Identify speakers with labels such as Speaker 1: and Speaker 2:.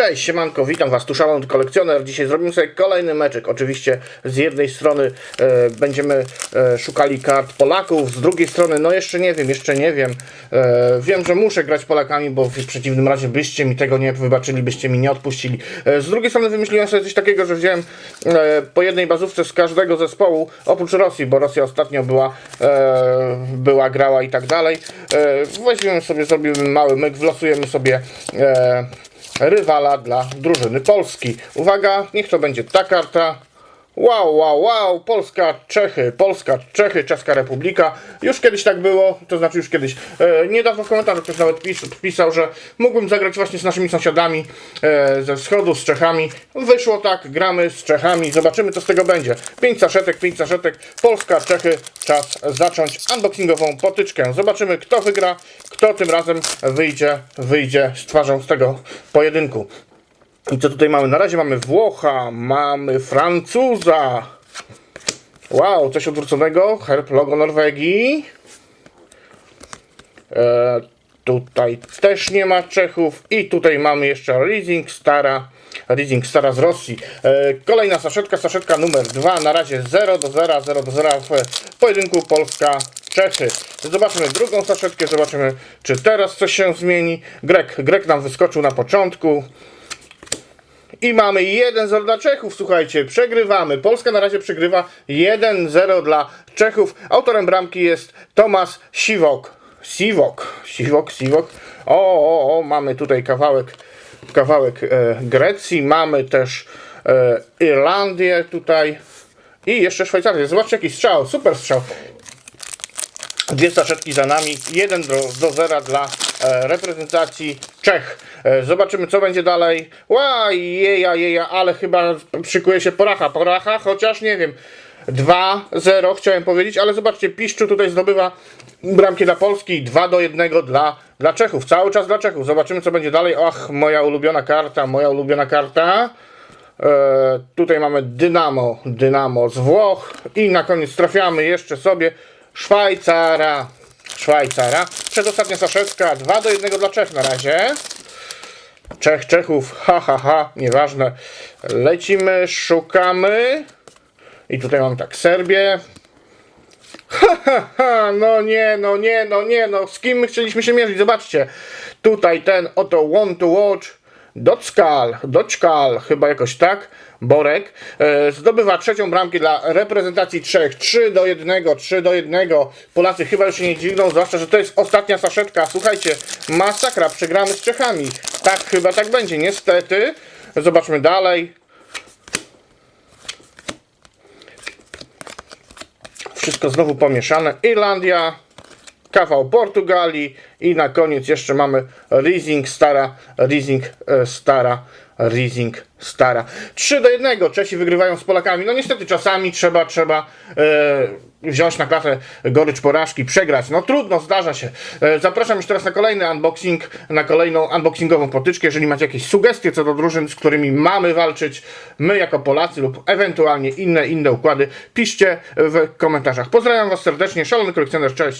Speaker 1: Cześć, siemanko, witam Was, tu Szalony Kolekcjoner. Dzisiaj zrobimy sobie kolejny meczek. Oczywiście z jednej strony e, będziemy e, szukali kart Polaków, z drugiej strony, no jeszcze nie wiem, jeszcze nie wiem. E, wiem, że muszę grać Polakami, bo w przeciwnym razie byście mi tego nie wybaczyli, byście mi nie odpuścili. E, z drugiej strony wymyśliłem sobie coś takiego, że wziąłem e, po jednej bazówce z każdego zespołu, oprócz Rosji, bo Rosja ostatnio była, e, była grała i tak dalej. E, weźmiemy sobie, zrobimy mały myk, wlosujemy sobie e, rywala dla drużyny Polski. Uwaga, niech to będzie ta karta. Wow, wow, wow, Polska, Czechy, Polska, Czechy, Czeska Republika. Już kiedyś tak było, to znaczy już kiedyś. E, niedawno w komentarzu ktoś nawet pis, pisał, że mógłbym zagrać właśnie z naszymi sąsiadami e, ze wschodu, z Czechami. Wyszło tak, gramy z Czechami, zobaczymy co z tego będzie. 5 saszetek, 5 saszetek, Polska, Czechy, czas zacząć unboxingową potyczkę. Zobaczymy kto wygra, kto tym razem wyjdzie, wyjdzie z twarzą z tego pojedynku. I co tutaj mamy? Na razie mamy Włocha, mamy Francuza. Wow, coś odwróconego. Herb logo Norwegii. E, tutaj też nie ma Czechów. I tutaj mamy jeszcze Rising Stara. Rising Stara z Rosji. E, kolejna saszetka, saszetka numer 2. Na razie 0 do 0, 0 do 0 w pojedynku Polska. Czechy. Zobaczymy drugą saszetkę, zobaczymy czy teraz coś się zmieni. Grek, Grek nam wyskoczył na początku. I mamy 1-0 dla Czechów, słuchajcie, przegrywamy. Polska na razie przegrywa 1-0 dla Czechów. Autorem bramki jest Tomasz Siwok. Siwok, Siwok, Siwok. O, o, o, mamy tutaj kawałek, kawałek e, Grecji, mamy też e, Irlandię tutaj i jeszcze Szwajcarię. Zobaczcie jaki strzał, super strzał. Dwie saszetki za nami, 1 do, do 0 dla e, reprezentacji Czech. E, zobaczymy co będzie dalej. Łaj, jeja, jeja, ale chyba szykuje się poracha, poracha, chociaż nie wiem. 2-0 chciałem powiedzieć, ale zobaczcie, Piszczu tutaj zdobywa bramki dla Polski, 2 do 1 dla, dla Czechów, cały czas dla Czechów. Zobaczymy co będzie dalej. Ach, moja ulubiona karta, moja ulubiona karta. E, tutaj mamy Dynamo, Dynamo z Włoch i na koniec trafiamy jeszcze sobie Szwajcara. Szwajcara. Przedostatnia saszetka, 2 do 1 dla Czech na razie. Czech, Czechów, ha, ha, ha, nieważne. Lecimy, szukamy. I tutaj mam tak Serbię. Ha, ha, ha, no nie, no nie, no nie, no z kim my chcieliśmy się mierzyć? Zobaczcie, tutaj ten oto want to watch, Dockal, Dockal, chyba jakoś tak, Borek, e, zdobywa trzecią bramkę dla reprezentacji Czech, 3 do 1, 3 do 1, Polacy chyba już się nie dziwną, zwłaszcza, że to jest ostatnia saszetka, słuchajcie, masakra, przegramy z Czechami, tak, chyba tak będzie, niestety, zobaczmy dalej, Wszystko znowu pomieszane. Irlandia, kawał Portugalii i na koniec jeszcze mamy Rising Stara, Rising e, Stara, Rising Stara. 3 do 1 Czesi wygrywają z Polakami. No niestety czasami trzeba, trzeba e, wziąć na klatę gorycz porażki, przegrać. No trudno, zdarza się. E, zapraszam już teraz na kolejny unboxing, na kolejną unboxingową potyczkę. Jeżeli macie jakieś sugestie co do drużyn, z którymi mamy walczyć, my jako Polacy lub ewentualnie inne, inne układy, piszcie w komentarzach. Pozdrawiam Was serdecznie, szalony kolekcjoner, cześć!